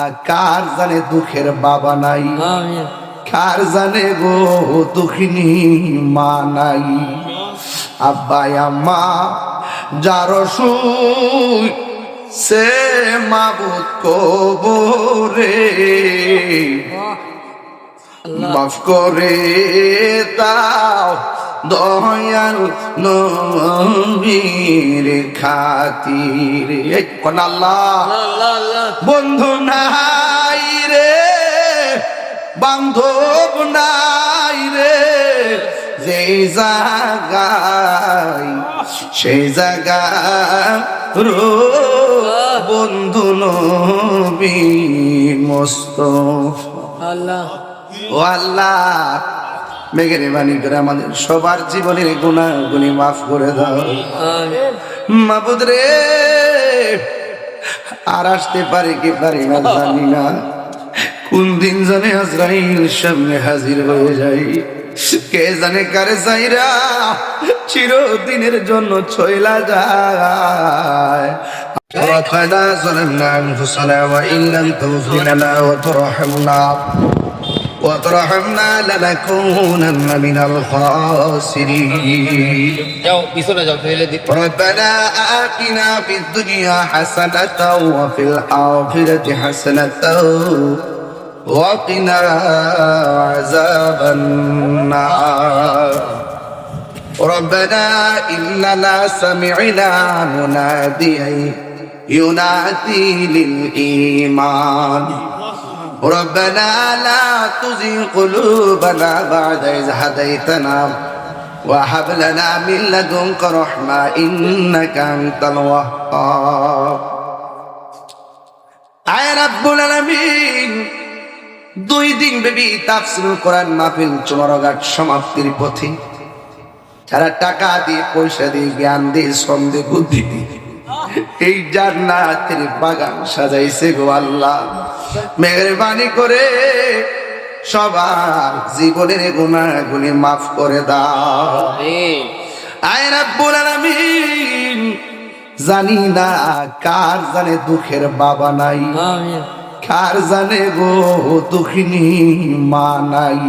আর কার জানে দুঃখের বাবা নাই? কার জানে গো দুঃখিনী মা নাই? আব্বাই আম্মা যার সে মাবুদ কবরে। মাফ করে তাও দয়াল নবীর খাতির। আল্লাহ। বন্ধু নাই রে বান্ধব নাই রে যেই জায়গায় সেই জায়গা রো বন্ধু নবী মস্ত আল্লাহ। ও আল্লাহ মেঘের বাণী করে আমাদের সবার জীবনের গুণাগুলি মাফ করে দাও আমিন মাবুদ রে আর আসতে পারে কি পারি না জানি না কোন দিন জানে আজরাইল সামনে হাজির হয়ে যাই কে জানে কারে চাইরা চিরদিনের জন্য ছয়লা যায় ربنا ظلمنا انفسنا وان لم تغفر لنا وترحمنا وترحمنا لنكونن من الخاسرين. ربنا آتنا في الدنيا حسنة وفي الآخرة حسنة وقنا عذاب النار. ربنا إننا سمعنا مناديا ينادي للإيمان. ربنا لا تزغ قلوبنا بعد إذ هديتنا وهب لنا من لدنك رحمة إنك أنت الوهاب আয় রাব্বুল আলামিন দুই দিন ব্যাপী তাফসিরুল কোরআন মাহফিল চুমারঘাট সমাপ্তির পথে যারা টাকা দিয়ে পয়সা দিয়ে জ্ঞান দিয়ে শ্রম দিয়ে বুদ্ধি দিয়ে এই জান্নাতের বাগান সাজাইছে গো আল্লাহ। মেহরবানি করে সবার জীবনের গুণাগুলি মাফ করে দাও। আমিন। আয় রাব্বুল আলামিন জানি না কার জানে দুঃখের বাবা নাই। কার জানে গো দুঃখিনী মা নাই।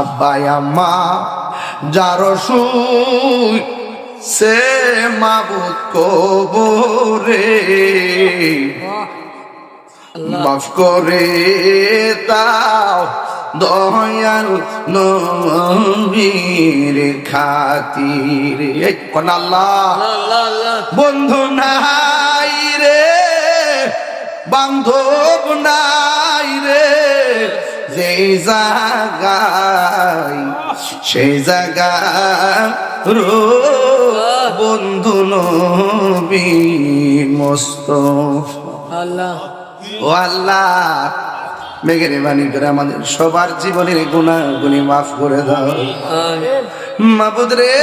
আব্বাই আম্মা যার সুই সে মাবুদ কবরে। মাফ করে তাও দয়াল নবীর খাতির। আল্লাহ? বন্ধু নাই রে, বান্ধব নাই রে যেই জায়গায় সেই জায়গা রো বন্ধু নবী মস্ত। আল্লাহ। ও আল্লাহ মেঘের বাণী করে আমাদের সবার জীবনের গুণাগুলি মাফ করে দাও। মাবুদ রে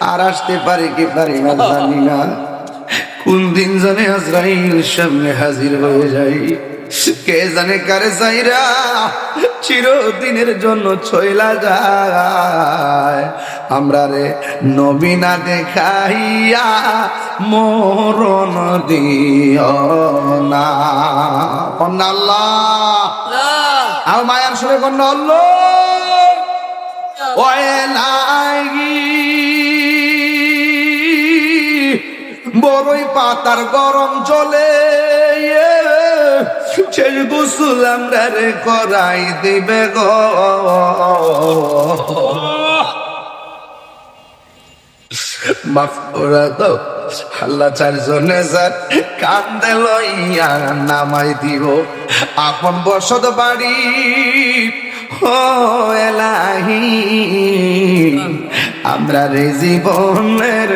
আর আসতে পারে কি পারি না জানি না। কোন দিন জানে আজরাইল সামনে হাজির হয়ে যাই। কে জানে কারে চাইরা চিরদিনের জন্য ছয়লা যায়? আমরা রে নবীনা দেখাইয়া মরণ দিও না। কন্যা আল্লাহ। আর মায়ার সুরে কন্যা আল্লাহ। লাগি বড়ই পাতার গরম চলে শেষ গুসুল আমরা রে করাই দিবে গো। মাফ করে দাও, আল্লাহ চারজনে যার কান্দে লইয়া নামাই দিব আপন বসত বাড়ি, ও এলাহি, আমরা রে জীবনের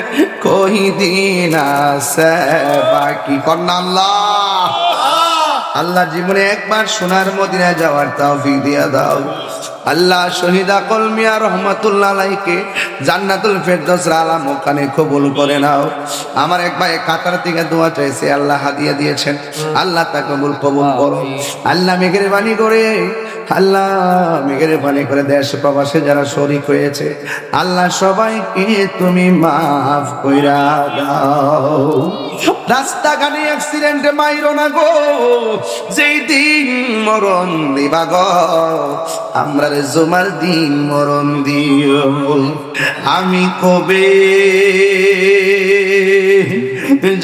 কই দিন আছে বাকি। কন্যা আল্লাহ। আল্লাহ জীবনে একবার সোনার মদিনায় যাওয়ার তাও দিয়া দাও। আল্লাহ শহীদা কলমিয়া রহমতুল্লাহ আলাইকে জান্নাতুল ফেরদৌস আলাম ওখানে কবুল করে নাও। আমার এক ভাই কাতার থেকে দোয়া চাইছে, আল্লাহ হাদিয়া দিয়েছেন। আল্লাহ তা কবুল কবুল করো আল্লাহ মেঘের বাণী করে আল্লাহ মেঘের পানি করে দেশ প্রবাসে যারা শরিক হয়েছে, আল্লাহ সবাইকে তুমি মাফ কইরা দাও। রাস্তাঘাটে অ্যাক্সিডেন্টে মাইরো না গো, যেই দিন মরণ দিবা গো, আমরা জমার দিন মরণ দিও। আমি কবে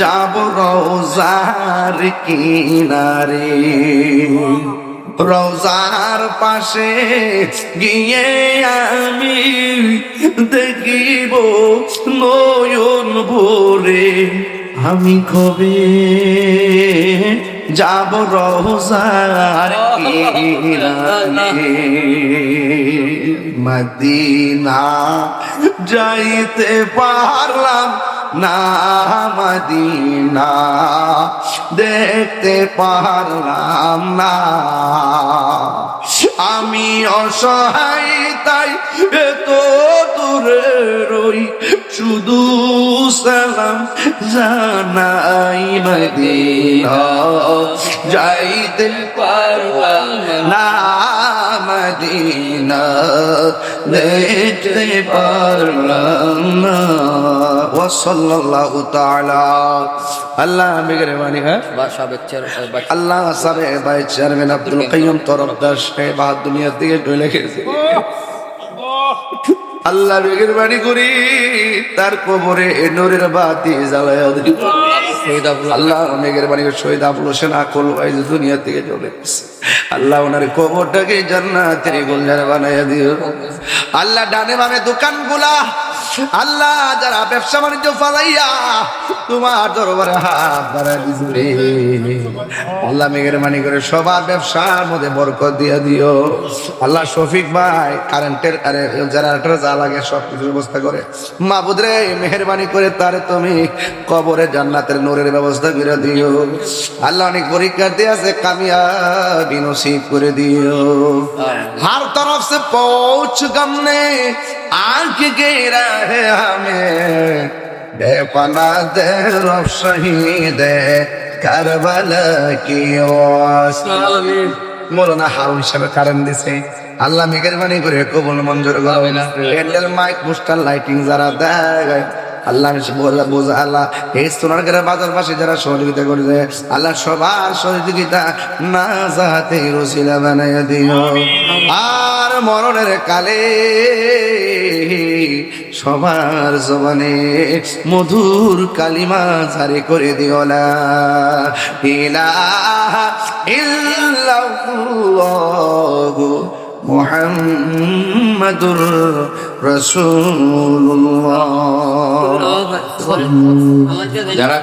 যাব রোজার কিনারে? রোজার পাশে গিয়ে আমি দেখিব নয়ন ভরে। আমি কবে যাব রোজার মদিনা যাইতে পারলাম না মদিনা। দেখতে পারলাম না। আমি অসহায় তাই এত দূরে রই শুধু সালাম জানাই মদিনা। যাইতে পারলাম না মদিনা দেখতে পারলাম না ওয়াসাল্লাল্লাহু তাআলা। আল্লাহ মেহরবানি হ্যাঁ? বেচার বাসা আল্লাহ ভাই চেয়ারম্যান আব্দুল কাইয়ুম তরফদার সাহেব দুনিয়ার থেকে চলে গেছে। আল্লাহ বেগের বাড়ি করি, তার কবরে নূরের বাতি জ্বালায়া আল্লাহ থেকে চলে আল্লাহ ওনার আল্লাহ ডানে বামে দোকানগুলা আল্লাহ যারা ব্যবসা বাণিজ্য ফালাইয়া তোমার দরবারে হাত বাড়াই দিজরে আল্লাহ মেঘের মানি করে সবার ব্যবসার মধ্যে বরকত দিয়ে দিও। আল্লাহ শফিক ভাই কারেন্টের আরে জেনারেটর যা লাগে সব কিছুর ব্যবস্থা করে। মা মাহবুদরে মেহরবানি করে তারে তুমি কবরে জান্নাতের নূরের ব্যবস্থা করে দিও। আল্লাহ অনেক পরীক্ষা দিয়ে আছে কামিয়া বিনসিব করে দিও। হার তরফ সে পৌঁছ গমনে আঁখ গেরা আমি দিছে। আল্লাহ মেহরবানি করে কবুল মঞ্জুর মাইক লাইটিং যারা দেয় আল্লাহ বোঝা আল্লাহ এই সোনার বাজার পাশে যারা সহযোগিতা করবে আল্লাহ সবার সহযোগিতা না যাহাতে রসিলা বানাই দিও। আর মরণের কালে সবার জবানে মধুর কালিমা জারি করে দিও না। ইলাহা ইল্লাল্লাহু মুহাম্মাদুর রাসূলুল্লাহ। যারা